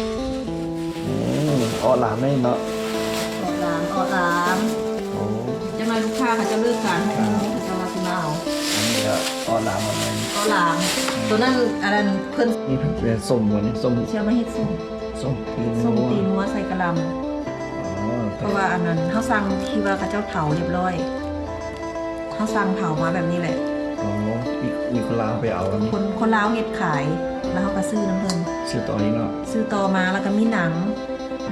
อืมออหลามไม่เนาะออกร้านออกร้านโอ้จะมาลูกค้าเขาจะเลิกการให้เขาจะมาซื้อมาเอาอันนี้ก็ออหลามหมดเลยออกร้านตัวนั้นอะไรเพิ่นนี่เป็นส้มวันนี้ส้มเชื่อมาเฮ็ดส้มส้มตีนส้มวัวตีนัวใส่กะหล่ำอ๋อเพราะว่าอันนั้นเขาสั่งที่ว่าเขาเจ้าเผาเรียบร้อยเขาสั่งเผามาแบบนี้แหละ อ๋อมีมีคนลาวไปเอาอันนี้คนคนลาวเฮ็ดขายแล้วเขาก็ซื้อน้ำเพิ่น ซื้อต่อนี้เนาะซื้อต่อมาแล้วก็มีหนัง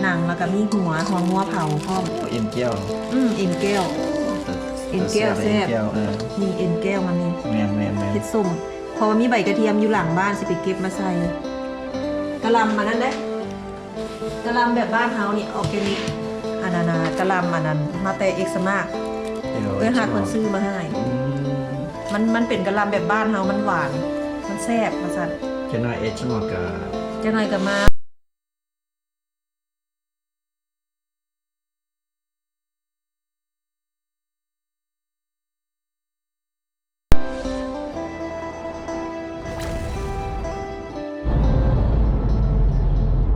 หนังแล้วก็มีหัวหัวงัวเผาพร้อมเอาเอ็นแก้วอืมเอ็นแก้วเอ็นแก้วแซ่บเอ็นแก้วเออมีเอ็นแก้วมันนี่แมนแมนแมนเฮ็ดส้มเพราะว่ามีใบกระเทียมอยู่หลังบ้านสิไปเก็บมาใส่กะหล่ำมันนั่นเด้กะหล่ำแบบบ้านเฮานี่ออร์แกนิกอันนั้นน่ะกะหล่ำอันนั้นมาแต่เอ็กซ์มากเดี๋ยวเอ้ยหาคนซื้อมาให้อืมมันมันเป็นกะหล่ำแบบบ้านเฮามันหวาน มันแซ่บมาสั่นจะน่าเอชมอกา จังหน่อยก็มา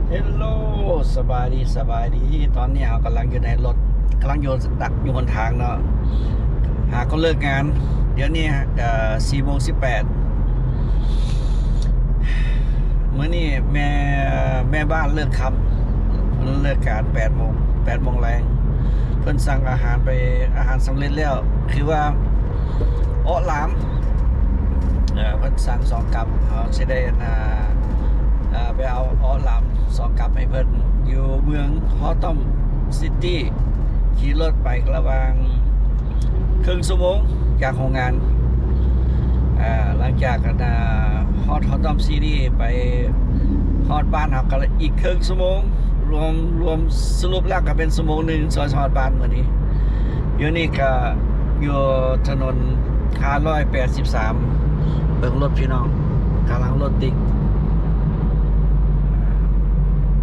เฮลโลสบายดีสบายดี ตอนนี้เรากำลังอยู่ในรถกำลังโยนดักอยู่บนทางเนาะหาก็เลิกงาน เดี๋ยวนี้เอ่อสี่โมงสิบแปด เมื่อนี้แม่แม่บ้านเลิกคำเลิกการแปดโมงแปดโมงแรงเพิ่นสั่งอาหารไปอาหารสำเร็จแล้ว คือว่าอ้อหลามเพิ่นสั่งสองกับเอาสิได้อ่าไปเอาอ้อหลามสองกับให้เพิ่นอยู่เมืองฮอตตอมซิตี้ขี่รถไประหว่างครึ่งชั่วโมงจากโรงงาน หลังจากกันาฮอตฮอตตอมซิตี้ไปฮอตบ้านเฮาก็อีกครึ่งชั่วโมง รวมรวมสรุปแล้วก็เป็นชั่วโมงหนึ่งซอยฮอดบ้านมื้อนี้อยู่นี่ก็อยู่ถนน583เบิ่งรถพี่น้องกำลังรถติด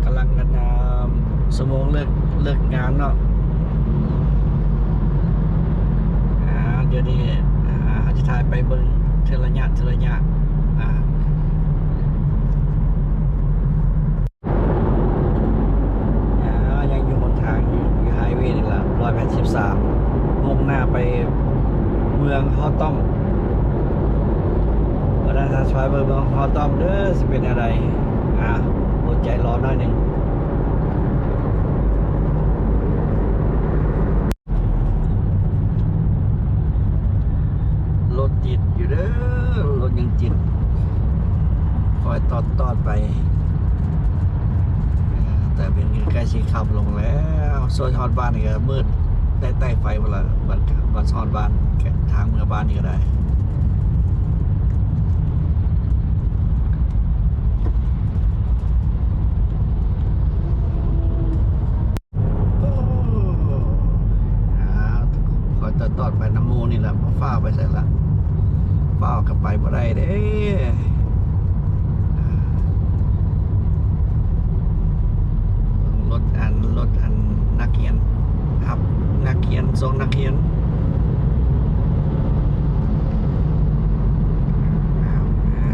กำลังกันอ่าสมองเลิกเลิกงานเนาะเดี๋ยวนี้อาเขาจะถ่ายไปเบิ่ง เทอระยะเทอระยะอ่าอ่ายังอยู่บนทางอยู่ไฮเวย์นี่แหละร้อยแปดสิบสามมุ่งหน้าไปเมืองฮอตตอมวันนั้นทางชายเมืองฮอตตอมเด้อสิเป็นอะไร อะอดใจรอหน่อยหนึ่งรถจิตอยู่เด้อรถยังจิตคอยตอดตอดไปเออแต่เป็นใกล้ ชีขับลงแล้วโซนฮอดบ้านนี่ก็มืดได้ใต้ไฟเวลาบันบันซอนบ้านแทางเมืองบ้านนี่ก็ได้โอ้อ่าคอยตอดตอดไปน้ำมูนี่แหละเพราะฟ้าไปใส่ละฟ้ากับไปบ่ได้เด้อ่ารถอันรถอันนักเขียนครับ นักเขียนทรงนักเขียนอ้าวอ่า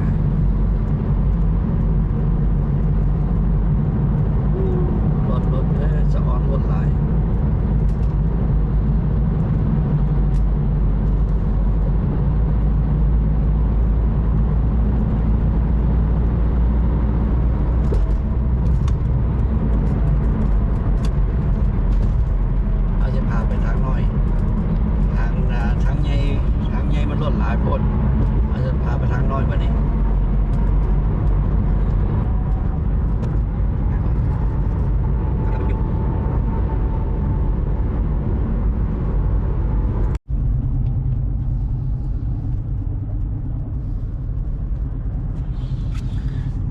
รถรถเอ้ยสะออนรถหลาย เราจะพาไปทางน้อย ทางอ่าทางใหญ่ทางใหญ่มันรถหลายโพดเราจะพาไปทางน้อยมานี่กำลังอยู่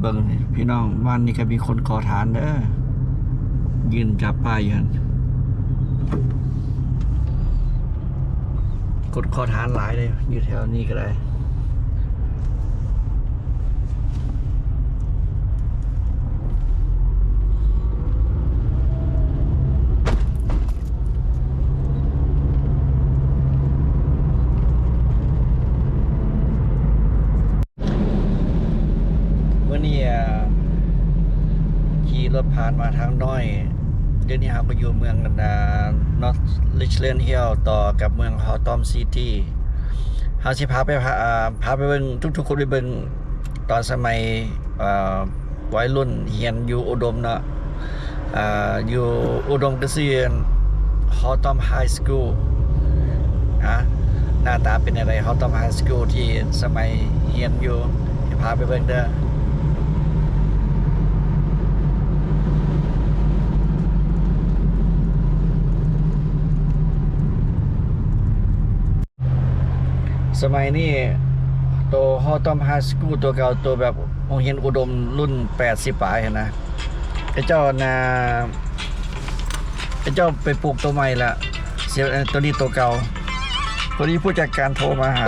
เบิ่งนี่ พี่น้องวันนี้ก็มีคนขอทานเด้อยืนจับป้ายอยู่นกดขอทานหลายเลยอยู่แถวนี้ก็ได้วันนี้อะขี่ รรถผ่านมาทางน้อย เดี๋ยวนี้เราก็อยู่เมืองอ่านอร์ทลิชเลนเฮีลต่อกับเมืองฮอตอมซิตี้เฮาสิพาไปพาพาไปเบิ่งทุกๆคนไปเบิ่งตอนสมัยวัยรุ่นเรียนอยู่อุดมเนาะอยู่อุดมเกษียณฮอตอมไฮสคูลฮะหน้าตาเป็นอะไรฮอตอมไฮสคูลที่สมัยเรียนอยู่พาไปเบิ่งเด้อ สมัยนี้ตัวฮอตอมฮาสกูตัวเก่าตัวแบบโรงเห็นอุดมรุ่น 80ปลายนนะไอ้เจ้านาไอ้เจ้าไปปลูกตัวใหม่ละเสียตัวนี้ตัวเก่าตัวนี้ผู้จัดการโทรมาหา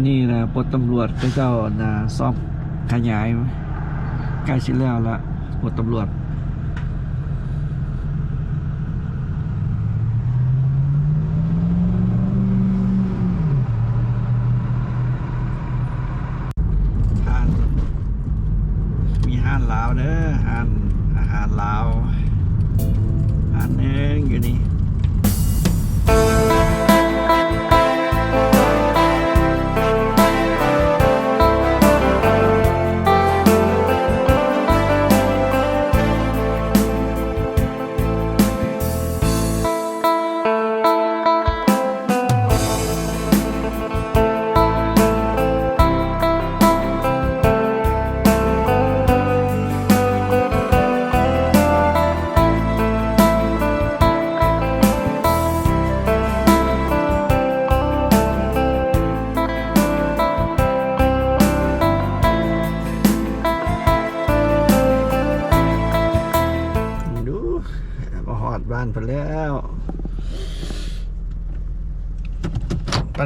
ตอนนี้นะปลดตำรวจก็เจ้านะซ่อมขยายใกล้สิแล้วละปลดตำรวจห้านมีห้านลาวเด้อห้านอาหารลาวห้านหนึงอยู่นี่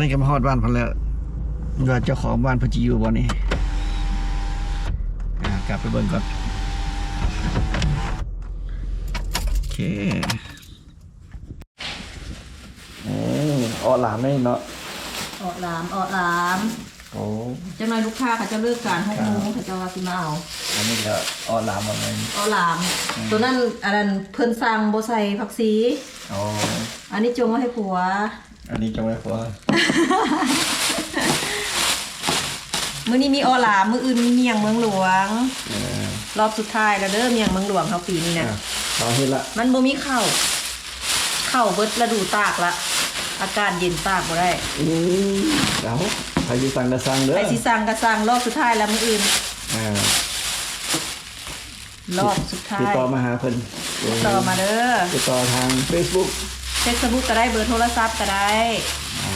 นนี้ก็มาหอดบ้านเพิ่นแล้วว่าเจ้าของบ้านเพิ่นจะอยู่บ่นี่อ่ากลับไปเบิ่งก่อนโอเคโอ้ออหลามได้เนาะออกหลามออกหลามโอ้เจ้าหน่อยลูกค้าเขาจะเลิกการหกโมงเขาจะว่าสิมาเอาอันนี้ก็ออหลามมาเลยออกหลาม ตัวนั้นอันนั้นเพิ่นสั่งบ่ใส่ผักชีอ๋ออันนี้จงไว้ให้ผัว อันนี้จะไว้พอมื้อนี้มีออหลามมื้ออื่นมีเมียงเมืองหลวงเออรอบสุดท้ายแล้วเด้อเมียงเมืองหลวงเขาปีนี้นะอะเอาเฮ็ดละ มันบ่มีข้าวข้าวเบิดฤดูตากละ อากาศเย็นตากบ่ได้อืมเอาใครสิสั่งก็สั่งเด้อไอ้สิสั่งก็สั่งรอบสุดท้ายแล้วมื้ออื่นอ่ารอบสุดท้าติดยต่อมาหาเพิ่นต่อมาเด้อติดต่อทาง Facebook เฟซบุ๊กก็ได้เบอร์โทรศัพท์ก็ได้อ่า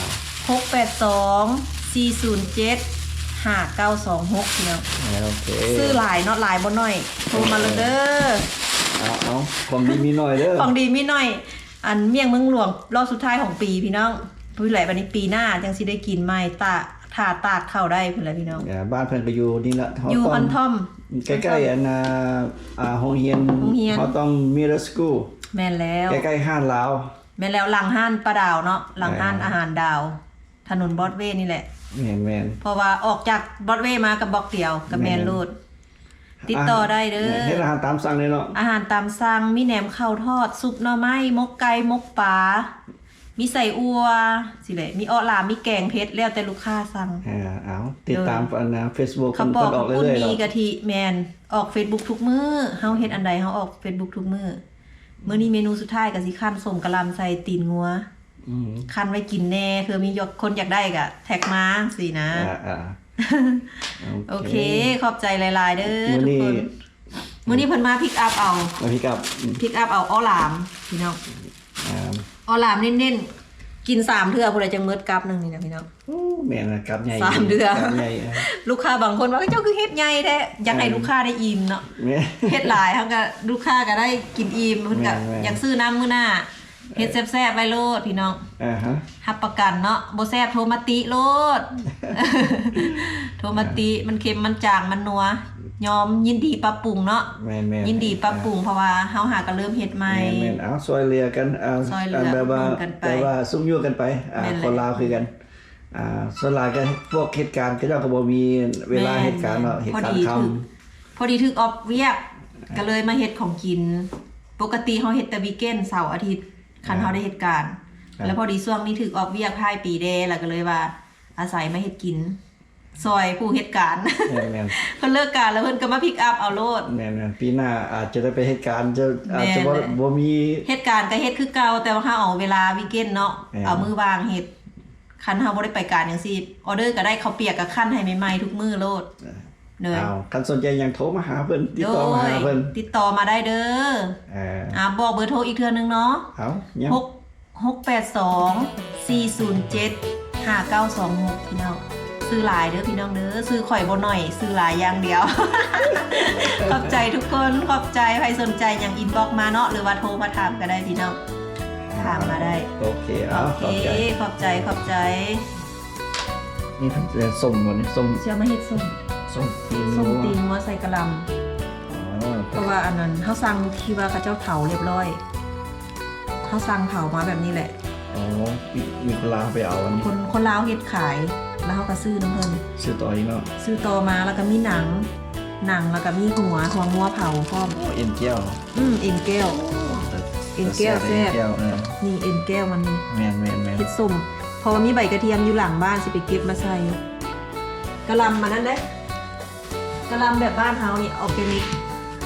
682 407 5926พี่น้องโอเคซื้อหลายเนาะหลายบ่น้อยโทรมาเลยเด้อเอาเอาของดีมีหน่อยเด้อของดีมีหน่อย อันเมี่ยงเมืองหลวงรอบสุดท้ายของปีพี่น้องพูดไหลวันนี้ปีหน้าจังสิได้กินใหม่ตาถ่าตากเข้าได้พุ่นแหละพี่น้องอ่าบ้านเพิ่นก็อยู่นี่ละเขาอยู่ต้พัองนท่อมใกล้ๆอันน่ะอ่าโรงเรียนโรงเรียนเขาต้องมิรสกูแม่นแล้ว ใกล้ๆห้านลาว แม่นแล้วหลังห้านปลาดาวเนาะหลังห้านอ่าอาหารดาว ถนนบอดเวย์นี่แหละ แม่นแม่น เพราะว่าออกจากบอดเวย์มากับบล็อกเดียวกับแมนแม่น รูด ติดต่อได้เด้อ เฮ็ดอาหารตามสั่งเลยเนาะอาหารตามสั่งมีแหนมข้าวทอด ซุปหน่อไม้มกไก่มกปลา มีใส่อัวสิเลยมีออลามมีแกงเผ็ดแล้วแต่ลูกค้าสั่ง อ่าเอาติดตามอันนะ Facebook เขาเพิ่นบอเพิ่กนออกปุ้นเรื่อยๆมีเนาะกะทิแมนออก Facebook ทุกมื้อเฮาเฮ็ดอันใดเฮาออก Facebook ทุกมื้อ มื้อนี้เมนูสุดท้ายก็สิคั่นส้มกะหล่ำใส่ตีนงัวอืมคั่นไว้กินแน่คือมียกคนอยากได้ก็แท็กมาสินะอ่าอ่าโอเค ขอบใจหลายๆเด้อมื้อทุกนี้คนมื้อนี้เพิ่นมาพิกอัพเอามาพี่กับพิกอัพเอาอ้อหลามพี่น้องอ่าอ้อหลามเน้นๆ กินสามเทื่อพุ่นละจังเมิดกับหนึงนี่นะพี่น้องโอ้แม่นนะกับใหญ่สามเดือนกับใหญ่อะลูกค้าบางคนว่าเจ้าคือเฮ็ดใหญ่แท้อยากให้ลูกค้าได้อิ่มเนาะแม่ เฮ็ดหลายเฮาก็ลูกค้าก็ได้กินอิ่มเพิ่นก็แม่นๆ อยากซื้อน้ำมื้อหน้าเฮ็ดแซ่บๆไว้โลดพี่น้อง อ่าฮะรับประกันเนาะบ่แซ่บโทรมาติโลด โทรมาติมันเค็มมันจางมันนัว ยอมยินดีปรับปรุงเนาะแม่นแม่นยินดีปรับปรุงเพราะว่าเฮาหาก็เริ่มเฮ็ดใหม่ แม่นแม่นเอาซอยเรือกันเอาซอยเรืออันแบบว่าร่วมกันไปแต่ว่าซุ่มยั่วกันไปอ่าแม่นเลยคนลาวคือกันอ่าส่วนหลายก็พวกเหตุการณ์ก็เจ้าก็บ่มีเวลาเหตุการณ์เนาะเหตุการณ์ค่ำพอดีถึกออฟเวียกก็เลยมาเฮ็ดของกิน ปกติเฮาเฮ็ดแต่วีเกนเสาร์อาทิตย์คันเฮาได้เหตุการณ์ครับ แล้วพอดีช่วงนี้ถึกออฟเวียกภายปีเดแล้วก็เลยว่า อาศัยมาเฮ็ดกิน ซอยผู้เหตุการณ์แม่นแม่นเพิ่นเลิกการแล้วเพิ่นก็มาพิกอัพเอาโลด แม่นแม่นปีหน้าอาจจะได้ไปเหตุการณ์จะอาจจะบ่แม่นเลย บ่มี เหตุการณ์ก็เฮ็ดคือเก่าแต่ว่าเฮาเอาเวลาวีเกนเนาะแม่นเอามือวางเฮ็ดคันเฮาบ่ได้ไปการจังซี่ออเดอร์ก็ได้ข้าวเปียกกับคั่นให้ใหม่ๆทุกมื้อโลดเด้อเอาคันสนใจยังโทรมาหาเพิ่นติดโดต่อมาหายเพิ่นติดต่อมาได้เด้อเอออ่าบอกเบอร์โทรอีกเทื่อนึงเนาะเอายังหกหกแปดสองสี่ศูนย์เจ็ดห้าเก้าสองหกพี่น้อง ซื้อหลายเด้อพี่น้องเด้อซื้อข่อยบ่หน่อยซื้อหลายอย่างเดียว ขอบใจทุกคนขอบใจใครสนใจอย่างอินบ็อกมาเนาะหรือว่าโทรมาถามก็ได้พี่น้องถามมาได้โอเคเอาโอขอบเคใจขอบใจขอบใจนี่เพิ่นจะส่งบ่นี่ส่งเชื่อมาเฮ็ดส้มส่งตีนส้มวัวตีนงัวใส่กะหล่อ๋อำเพราะว่าอันนั้นเขาสั่งที่ว่าเขาเจ้าเผาเรียบร้อยเขาสั่งเผามาแบบนี้แหละ อ๋อมีมีเวลาไปเอาอันนี้คนคนลาวเฮ็ดขาย แล้วเขาก็ซื้อน้ำเพิ่นซื้อต่ออีกเนาะซื้อโตมาแล้วก็มีหนัง หนังแล้วก็มีหัวหัวงัวเผาพร้อมโอ้เอ็นแก้วอืมเอ็นแก้วเอ็นแก้วแซ่บเอ็นแก้วเออนี่เอ็นแก้วมันนี่แม่นแม่นแม่นเฮ็ดส้มเพราะว่ามีใบกระเทียมอยู่หลังบ้านสิไปเก็บมาใส่กะหล่ำมันนั่นเด้กะหล่ำแบบบ้านเฮานี่ออร์แกนิก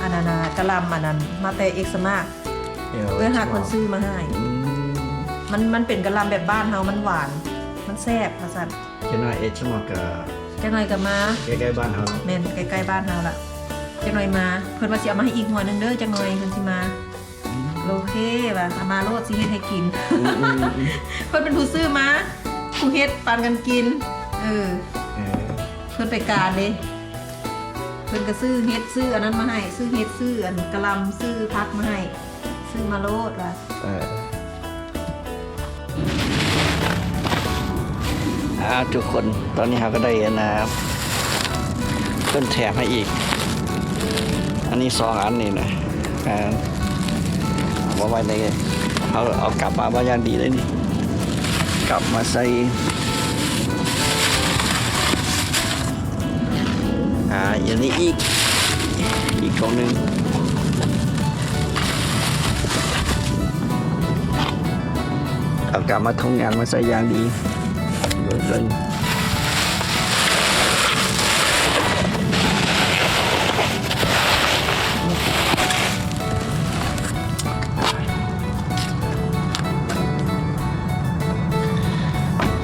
อันนั้นน่ะกะหล่ำอันนั้นมาแต่เอ็กซ์มาเอ้ยหาคนซื้อมาให้อืมมันมันเป็นกะหล่ำแบบบ้านเฮามันหวาน มันแซ่บว่าซั่น เจ้าหน้ายเอชมากกับจังหน่อยก็มาใกล้ๆบ้านเฮาแม่นใกล้ๆบ้านเฮาละจังหน่อยมา เพิ่นว่าสิเอามาให้อีกหัวหนึงเด้อจังหน่อยเพิ่นสิมาโอเคว่ะเอามาโลดสิเฮ็ดให้กินอืมอืมอืมเพิ่นเป็นผู้ซื้อมาผู้เฮ็ดปันกันกิน เออ เออเพิ่นไปการเลยเพิ่นก็ซื้อเฮ็ดซื้ออันนั้นมาให้ ซื้อเฮ็ดซื้ออันกะหล่ำซื้อพักมาให้ ซื้อมาโลดว่ะเออ อาทุกคนตอนนี้เราก็ได้นะครับเพิ่นแถมให้อีก อันนี้สองอันนี่นะอ่าเอาไว้ในเอาเอากลับมาว่าอย่างดีเลยนี่กลับมาใส่อ่าอย่างนี้อีกอีกกล่องหนึ่งเอากลับมาทำงานมาใส่ยางดี Sein.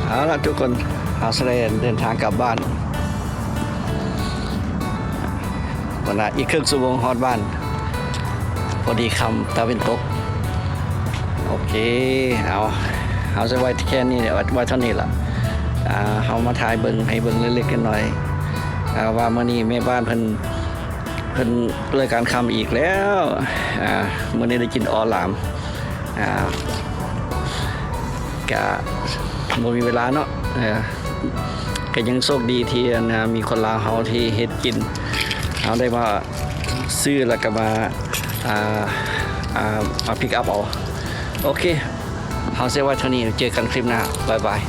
Đó là chú con Hà Sren เดินทางกลับบ้านวนละอีกครึ่งชั่วโมงฮอตบ้านพอดีคำตะเป็นตก โอเค เอา เอาจะไว้แค่นี้เดี๋ยวไว้เท่านี้ละ เอามาถ่ายเบิงให้เบิงเล็กๆกันหน่อยอ่าว่ามื่อนี้แม่บ้านเพิ่นเพิ่นเลิกการคำอีกแล้วอ่ามื่อนี้ได้กินออหลามกะบ่มีเวลาเนาะก็ยังโชคดีที่นะมีคนลาวเฮาที่เฮ็ดกินเอาได้มาซื้อแล้วก็มาอ่าอ่ามาพิกอัพเอาโอเคเฮาเซว่าเท่านี้เจอกันคลิปหน้าบ๊ายบาย